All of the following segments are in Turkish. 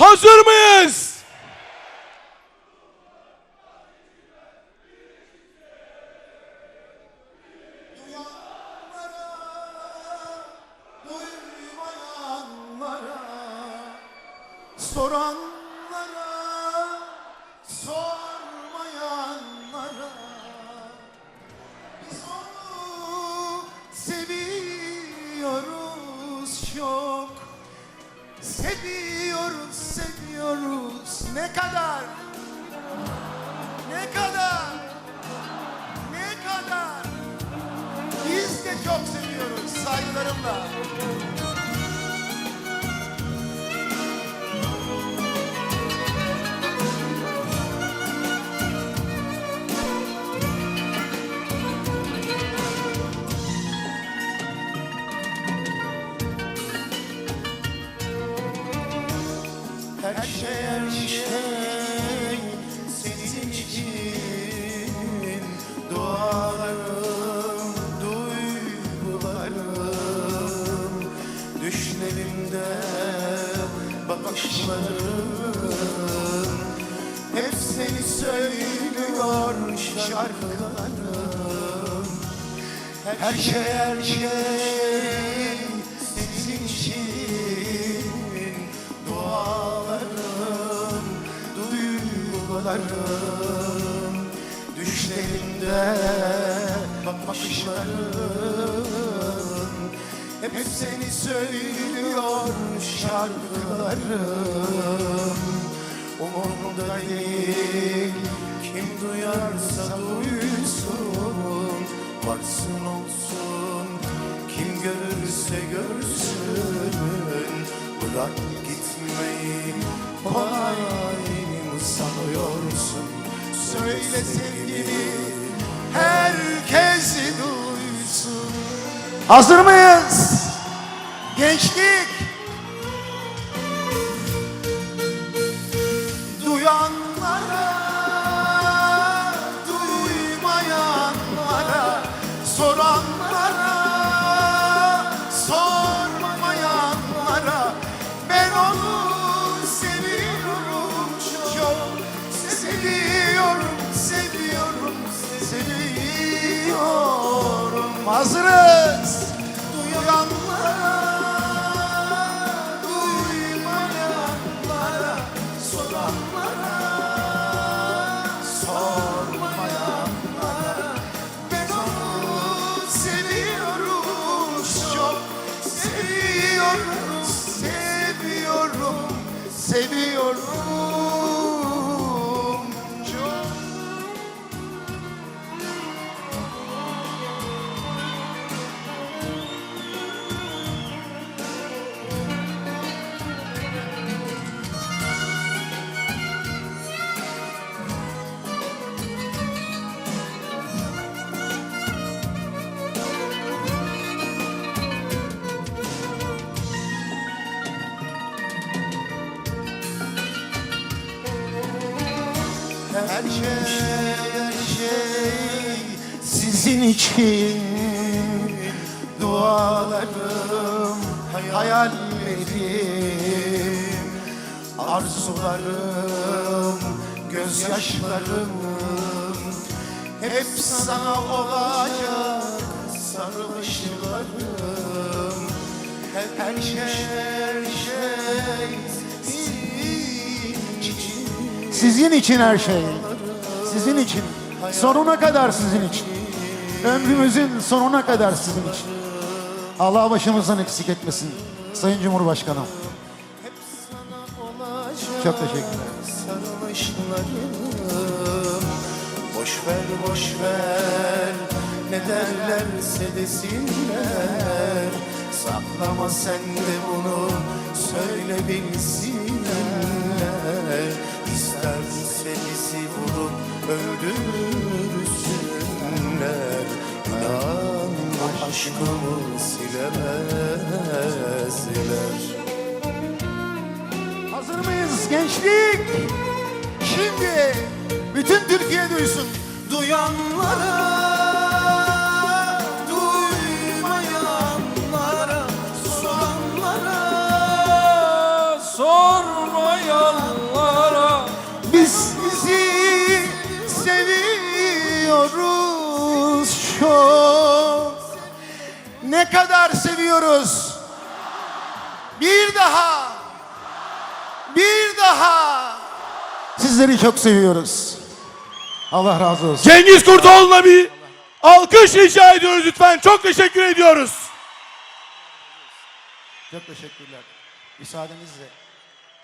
Hazır mıyız? Soranlara, sormayanlara Biz onu seviyoruz çok Seviyoruz, seviyoruz Ne kadar? Ne kadar? Ne kadar? Biz de çok seviyoruz saygılarımla. Her şey her şey. senin için Dualarım, duygularım Düşlerimde bakışlarım Hep seni söylüyor şarkılarım her şey her şey duygularım Düşlerimde bak bakışlarım. Hep seni söylüyor şarkılarım. Umurumda değil kim duyarsa duysun. Varsın olsun kim görürse görsün. Bırak gitmeyi kolay sanıyorsun? Söyle sevgili herkes duysun. Hazır mıyız? Gençlik Hazırız. Duyanlara, duymayanlara, soranlara, sormayanlara ben onu seviyorum çok, seviyorum, seviyorum, seviyorum Her şey, her şey sizin için Dualarım, hayallerim Arzularım, gözyaşlarım Hep sana olacak sarılışlarım Her, her şey, her şey Sizin için her şey. Sizin için. Sonuna kadar sizin için. Ömrümüzün sonuna kadar sizin için. Allah başımızdan eksik etmesin. Sayın Cumhurbaşkanım. Çok teşekkürler. Boş ver boş ver Ne derlerse desinler Saklama sen de bunu Söyle bilsinler İsterse bizi vurup öldürsünler İnan aşkımı silemezler Hazır mıyız gençlik? Şimdi bütün Türkiye duysun. Duyanlara ne kadar seviyoruz. Bir daha. Bir daha. Sizleri çok seviyoruz. Allah razı olsun. Cengiz Kurtoğlu'na bir alkış rica ediyoruz lütfen. Çok teşekkür ediyoruz. Çok teşekkürler. Müsaadenizle.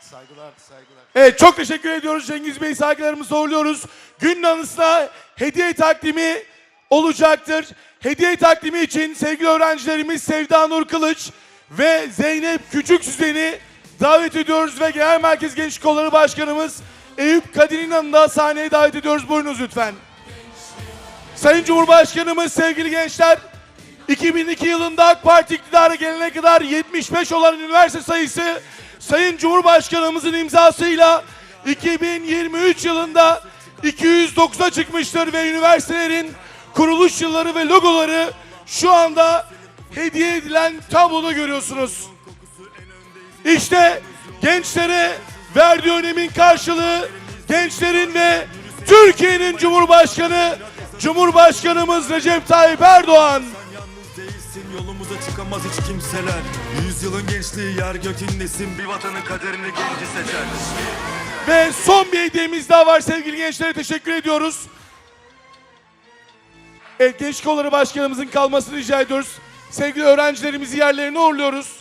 Saygılar, saygılar. Evet çok teşekkür ediyoruz Cengiz Bey. Saygılarımızı zorluyoruz. Günün anısına hediye takdimi olacaktır. Hediye takdimi için sevgili öğrencilerimiz Sevda Nur Kılıç ve Zeynep Küçük Süzen'i davet ediyoruz ve Genel Merkez Gençlik Kolları Başkanımız Eyüp Kadir İnan'ı da sahneye davet ediyoruz. Buyurunuz lütfen. Sayın Cumhurbaşkanımız sevgili gençler 2002 yılında AK Parti iktidara gelene kadar 75 olan üniversite sayısı Sayın Cumhurbaşkanımızın imzasıyla 2023 yılında 209'a çıkmıştır ve üniversitelerin kuruluş yılları ve logoları şu anda hediye edilen tabloda görüyorsunuz. İşte gençlere verdiği önemin karşılığı gençlerin ve Türkiye'nin Cumhurbaşkanı Cumhurbaşkanımız Recep Tayyip Erdoğan. Yolumuza çıkamaz hiç kimseler Yüzyılın gençliği yer gökündesin Bir vatanın kaderini genci seçer Ve son bir hediyemiz daha var sevgili gençlere teşekkür ediyoruz. Evet, Gençlik Kolları Başkanımızın kalmasını rica ediyoruz. Sevgili öğrencilerimizi yerlerine uğurluyoruz.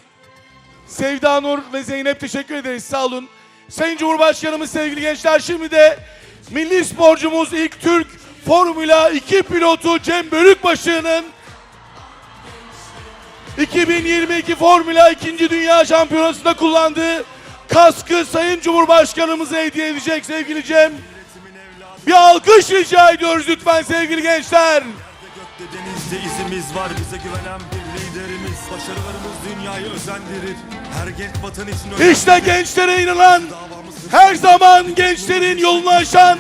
Sevda Nur ve Zeynep teşekkür ederiz sağ olun. Sayın Cumhurbaşkanımız sevgili gençler şimdi de milli sporcumuz ilk Türk Formula 2 pilotu Cem Bölükbaşı'nın 2022 Formula 2. Dünya Şampiyonası'nda kullandığı kaskı Sayın Cumhurbaşkanımıza hediye edecek sevgili Cem. Bir alkış rica ediyoruz lütfen sevgili gençler. Gökte denizde izimiz var bize güvenen bir liderimiz Başarılarımız dünyayı özendirir Her genç vatan için önemli İşte gençlere inanan, her zaman gençlerin yolunu aşan,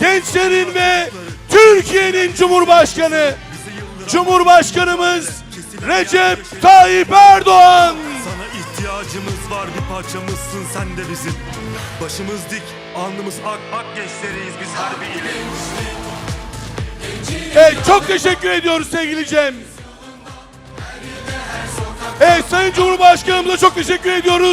gençlerin ve Türkiye'nin Cumhurbaşkanı, Cumhurbaşkanımız Recep Tayyip Erdoğan. Sana ihtiyacımız var bir parçamızsın sen de bizim Başımız dik alnımız ak ak gençleriyiz biz her bir ilin Evet çok teşekkür ediyoruz sevgili Cem. Evet Sayın Cumhurbaşkanımıza çok teşekkür ediyoruz.